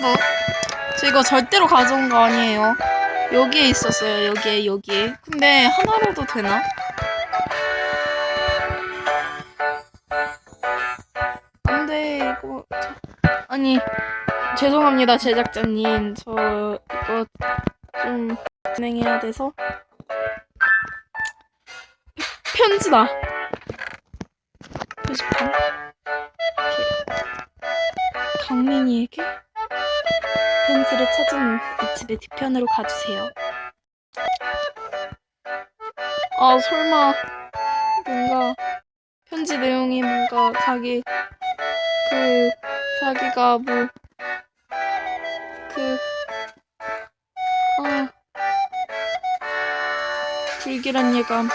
뭐? 저 이거 절대로 가져온 거 아니에요. 여기에 있었어요. 여기에 여기에. 근데 하나로도 되나? 안돼 이거 저- 아니 죄송합니다 제작자님 저 이거 좀 진행해야 돼서 편지다 표지판 강민이에게 편지를 찾은 후 이 집의 뒤편으로 가주세요. 아 설마 뭔가 편지 내용이 뭔가 자기 그 자기가 뭐 그 아, 불길한 예감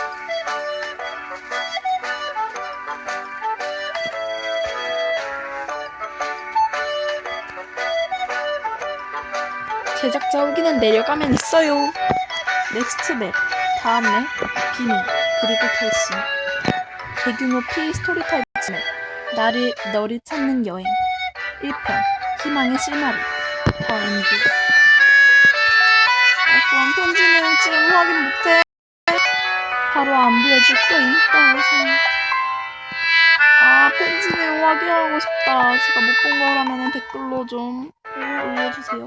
제작자 후기는 내려가면 있어요. 넥스트 맵 다음 맵 비밀. 그리고 결심. 대규모 P 스토리 타입 맵 나를 너를 찾는 여행. 1편. 희망의 실마리. 더 엔드 아, 그럼 편지 내용 지금 확인 못해. 바로 안 보여줄 거임 따라서 아 편지 내용 확인하고 싶다. 제가 못 본 거라면 댓글로 좀 올려주세요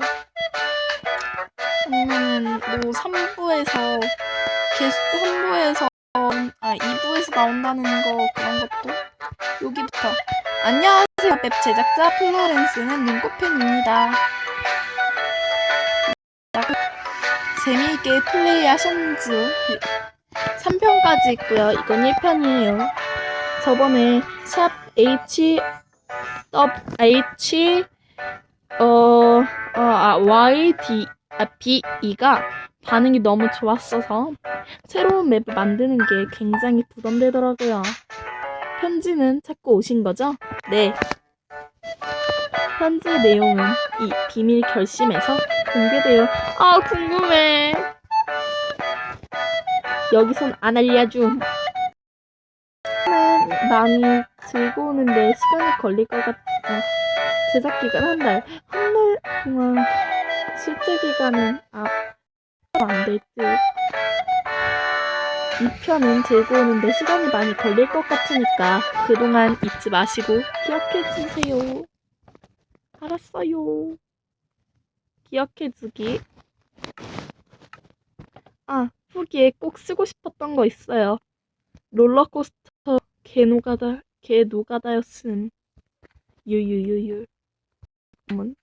아니면은 뭐 3부에서 게스트 3부에서 아 2부에서 나온다는 거 그런 것도 여기부터. 안녕하세요. 웹 제작자 플로렌스는 눈꽃팬입니다. 재미있게 플레이하셨는지요? 3편까지 있고요. 이건 1편이에요. 저번에 샵 H 업 H 어, 어, 아, Y, D, 아, B, E가 반응이 너무 좋았어서 새로운 맵을 만드는 게 굉장히 부담되더라고요. 편지는 찾고 오신 거죠? 네. 편지 내용은 이 비밀 결심에서 공개돼요. 아, 궁금해. 여기선 안 알려줌. 는 많이 들고 오는데 시간이 걸릴 것 같아. 제작 기간 한 달. 한 달 동안 실제 기간은 아, 안될 듯. 이 편은 들고 오는데 시간이 많이 걸릴 것 같으니까 그동안 잊지 마시고 기억해 주세요. 알았어요. 기억해 두기. 아, 후기에 꼭 쓰고 싶었던 거 있어요. 롤러코스터 개노가다, 개노가다였음. 유유유유. 문.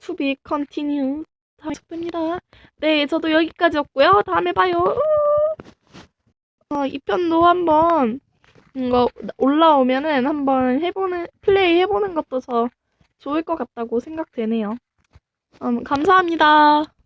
투비 컨티뉴. 다음에 뵙니다. 네, 저도 여기까지였고요. 다음에 봐요. 어, 이 편도 한번 이거 올라오면은 한번 해보는 플레이 해보는 것도 더 좋을 것 같다고 생각되네요. 음, 감사합니다.